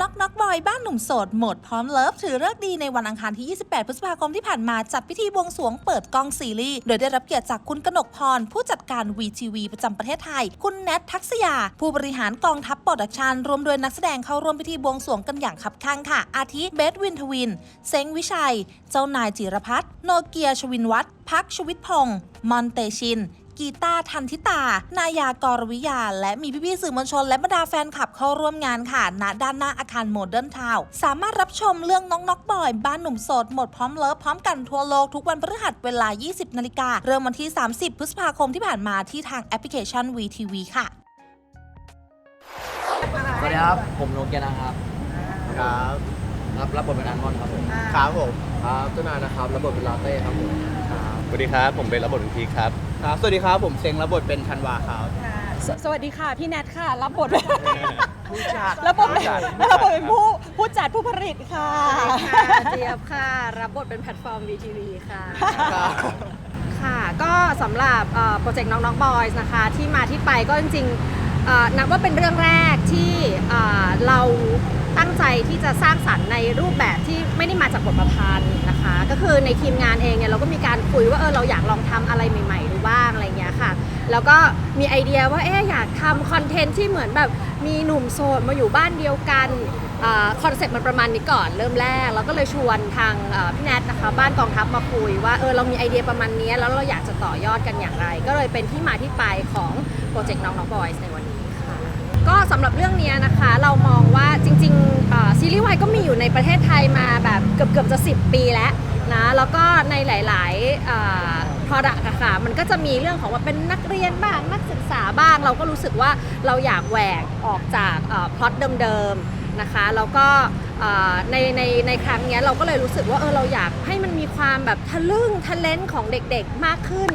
น็อกน็อกบอยบ้านหนุ่มโสดหมดพร้อมเลิฟถือเลิกดีในวันอังคารที่ 28 พฤษภาคมที่ผ่านมาจัดพิธีบวงสรวงเปิดกล้องซีรีส์ โดยได้รับเกียรติจากคุณกนกพร ผู้จัดการ VTV ประจำประเทศไทย คุณแนททักษยา ผู้บริหารกองทัพโปรดักชันรวมด้วยนักแสดงเข้าร่วมพิธีบวงสรวงกันอย่างคับคั่งค่ะ อาทิเบสวินทวิน เซ้งวิชัย เจ้านายจิรพัฒน์โนเกียชวินวัฒน์พักชวิตพงศ์มอนเตชิน กีตาร์ทันทิตา นายากรวิยา และมีพี่ๆสื่อมวลชน และบรรดาแฟนคลับเข้าร่วมงานค่ะ ณ ด้านหน้าอาคารโมเดิร์นทาวน์สามารถรับชมเรื่องน้องน็อกบอย บ้านหนุ่มโสดหมดพร้อมเลิฟพร้อมกันทั่วโลกทุกวันพฤหัสเวลา 20 นาฬิกา เริ่มวันที่ 30 พฤษภาคมที่ผ่านมาที่ทางแอปพลิเคชัน VTV ค่ะ สวัสดีครับ ผมโนเกียนะครับ ครับรับ รับบทเป็นอันมอนครับผม ครับผมครับเจ้านายนะครับ รับบทเป็นลาเต้ครับผม สวัสดีครับ ผมเป็นรับบทเป็นพีคครับ ครับสวัสดีครับผมเซงรับบทเป็นธันวาครับสสวัสดีค่ะ พี่แนทค่ะ รับบทเป็นผู้จัดรับบทเป็นรับบทเป็นผู้ผู้จัดผู้ผลิตค่ะ ค่ะเจี๊ยบค่ะ รับบทเป็นแพลตฟอร์ม VTV ค่ะ ครับค่ะ ก็สำหรับโปรเจกต์น้องน้องบอยส์นะคะ ที่มาที่ไปก็จริงๆเอ่อนับว่าเป็นเรื่องแรกที่เอ่อเรา ตั้งใจที่จะสร้างสรรค์ในรูปแบบที่ไม่ได้มาจากบทประพันธ์นะคะ ก็คือในทีมงานเองเนี่ยเราก็มีการคุยว่าเออเราอยากลองทำอะไรใหม่ๆดูบ้างอะไรเงี้ยค่ะ แล้วก็มีไอเดียว่าเอ๊ะอยากทำคอนเทนต์ที่เหมือนแบบมีหนุ่มโสดมาอยู่บ้านเดียวกันคอนเซ็ปต์มันประมาณนี้ก่อนเริ่มแรกเราก็เลยชวนทางพี่แนทนะคะบ้านกองทัพมาคุยว่าเออเรามีไอเดียประมาณนี้แล้วเราอยากจะต่อยอดกันอย่างไร ก็เลยเป็นที่มาที่ไปของโปรเจกต์น้องน้องบอยในวันนี้ ก็สำหรับเรื่องนี้นะคะ เรามองว่าจริงๆซีรีส์วายก็มีอยู่ในประเทศไทยมาแบบเกือบเกือบๆจะ 10 ปีแล้วนะแล้วก็ในหลาย ๆ product อะค่ะมันก็จะมีเรื่องของว่าเป็นนักเรียนบ้างนักศึกษาบ้าง เราก็รู้สึกว่าเราอยากแหวกออกจากพล็อตเดิม ๆ นะคะแล้วก็ในในในครั้งนี้เราก็เลยรู้สึกว่าเออเราอยากให้มันมีความแบบทะลึ่งทะเลนของเด็ก ๆ มากขึ้น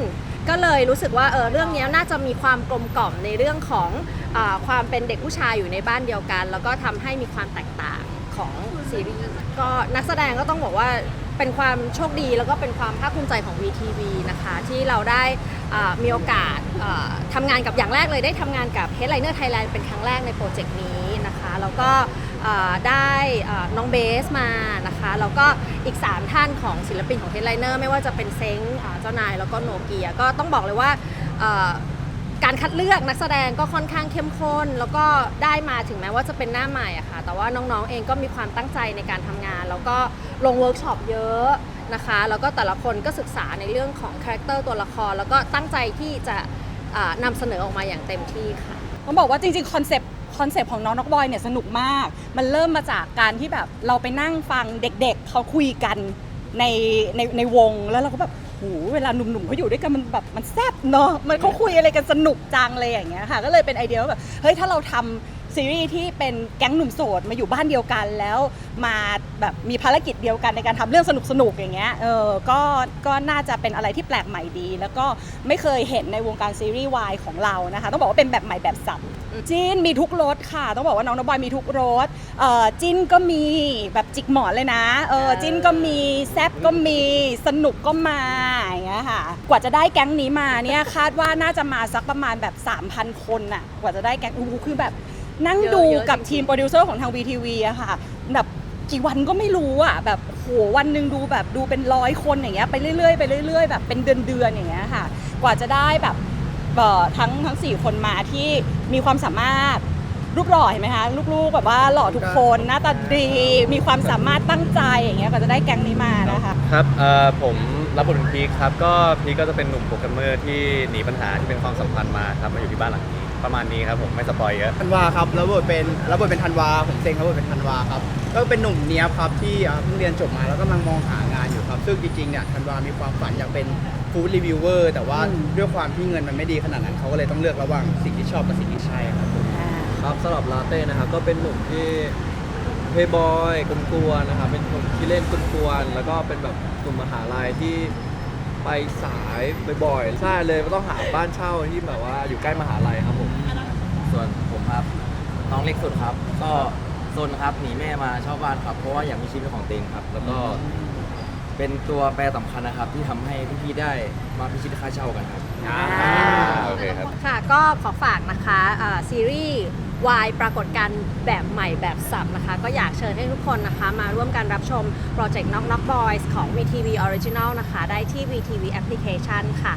ก็เลยรู้สึกว่าเออเรื่องนี้น่าจะมีความกลมกล่อมในเรื่องของอความเป็นเด็กผู้ชายอยู่ในบ้านเดียวกัน แล้วก็ทำให้มีความแตกต่างของซีรีส์ก็นักแสดงก็ต้องบอกว่าเป็นความโชคดีแล้วก็เป็นความภาคภูมิใจของ VTV นะคะ ที่เราได้มีโอกาสอ่าทำงานกับอย่างแรกเลยได้ทำงานกับ Headliner Thailand เป็นครั้งแรกในโปรเจกต์นี้นะคะ แล้วก็ ได้น้องเบสมานะคะแล้วก็อีก 3 ท่านของศิลปินของ Headliner ไม่ว่าจะเป็นเซ้งเจ้านายแล้วก็โนเกียก็ต้องบอกเลยว่าการคัดเลือกนักแสดงก็ค่อนข้างเข้มข้น แล้วก็ได้มาถึงแม้ว่าจะเป็นหน้าใหม่อะค่ะแต่ว่าน้องๆเองก็มีความตั้งใจในการทำงาน แล้วก็ลงเวิร์กช็อปเยอะนะคะแล้วก็แต่ละคนก็ศึกษาในเรื่องของคาแรคเตอร์ตัวละคร แล้วก็ตั้งใจที่จะอ่านำเสนอออกมาอย่างเต็มที่ค่ะต้องบอกว่าจริงๆคอนเซปต์ อนเซปต์ของน้องนกบอยเนี่ยสนุกมาก มันเริ่มมาจากการที่แบบเราไปนั่งฟังเด็กๆ เขาคุยกันในในในวงแล้วเราก็แบบโหเวลาหนุ่มๆเขาอยู่ด้วยกันมันแบบมันแซ่บเนาะมันเขาคุยอะไรกันสนุกจังเลยอย่างเงี้ยค่ะ ก็เลยเป็นไอเดียว่าแบบเฮ้ยถ้าเราทำ ซีรีส์ที่เป็นแก๊งหนุ่มโสดมาอยู่บ้านเดียวกันแล้วมาแบบมีภารกิจเดียวกันในการทำเรื่องสนุกๆอย่างเงี้ยเออก็ก็น่าจะเป็นอะไรที่แปลกใหม่ดี แล้วก็ไม่เคยเห็นในวงการซีรีส์วายของเรานะคะต้องบอกว่าเป็นแบบใหม่แบบสับจิ้นมีทุกรสค่ะ ต้องบอกว่าน้องนบอยมีทุกรสเอ่อจิ้นก็มีแบบจิกหมอนเลยนะเออจิ้นก็มีแซบก็มีสนุกก็มาอย่างเงี้ยค่ะกว่าจะได้แก๊งนี้มาเนี่ยคาดว่าน่าจะมาสักประมาณแบบ 3,000 คนน่ะกว่าจะได้แก๊งอู้หูคือแบบ นั่งดูกับทีมโปรดิวเซอร์ของทาง VTV อะค่ะแบบกี่วันก็ไม่รู้อะแบบโหวันหนึ่งดูแบบดูเป็นร้อยคนอย่างเงี้ยไปเรื่อยๆไปเรื่อยๆแบบเป็นเดือนๆอย่างเงี้ยค่ะ กว่าจะได้แบบเอ่อทั้งทั้งสี่คนมาที่มีความสามารถรูปหล่อเห็นไหมคะลูกๆแบบว่าหล่อทุกคนหน้าตาดีมีความสามารถตั้งใจอย่างเงี้ยก็จะได้แก๊งนี้มานะคะ ครับเอ่อผม รับบทเป็นพีคครับ ก็พีคก็จะเป็นหนุ่มโปรแกรมเมอร์ที่หนีปัญหาที่เป็นความสัมพันธ์มาครับมาอยู่ที่บ้านหลังนี้ประมาณนี้ครับผมไม่สปอยเยอะ ธันวาครับแล้วบทเป็นแล้วบทเป็นธันวาผมเซงครับบทเป็นธันวาครับก็เป็นหนุ่มเนี้ยบครับที่อ่าเพิ่งเรียนจบมาแล้วกำลังมองหางานอยู่ครับ ซึ่งจริงๆเนี่ยธันวามีความฝันอยากเป็นฟู้ดรีวิวเวอร์แต่ว่าอืมด้วยความที่เงินมันไม่ดีขนาดนั้นเขาก็เลยต้องเลือกระหว่างสิ่งที่ชอบกับสิ่งที่ใช่ครับผมครับสำหรับลาเต้นะครับก็เป็นหนุ่มที่ เพย์บอยกวนๆนะครับเป็นหนุ่มที่เล่นกวนๆแล้วก็เป็นแบบหนุ่มมหาลัยที่ไปสายบ่อยๆใช่เลยก็ต้องหาบ้านเช่าที่แบบว่าอยู่ใกล้มหาลัยครับผมส่วนผมครับน้องเล็กสุดครับ ก็โซนครับหนีแม่มาเช่าบ้านครับเพราะว่าอยากมีชีวิตเป็นของตัวเองครับ แล้วก็เป็นตัวแปรสำคัญนะครับ ที่ทำให้พี่ๆได้มาพิชิตค่าเช่ากันครับโอเคครับ ค่ะก็ขอฝากนะคะเอ่อซีรีส์ วายปรากฏการณ์แบบใหม่แบบสับนะคะ ก็อยากเชิญให้ทุกคนนะคะ มาร่วมกันรับชมโปรเจกต์น็อกน็อกบอยส์ของ VTV Original นะคะ ได้ที่ VTV Application ค่ะ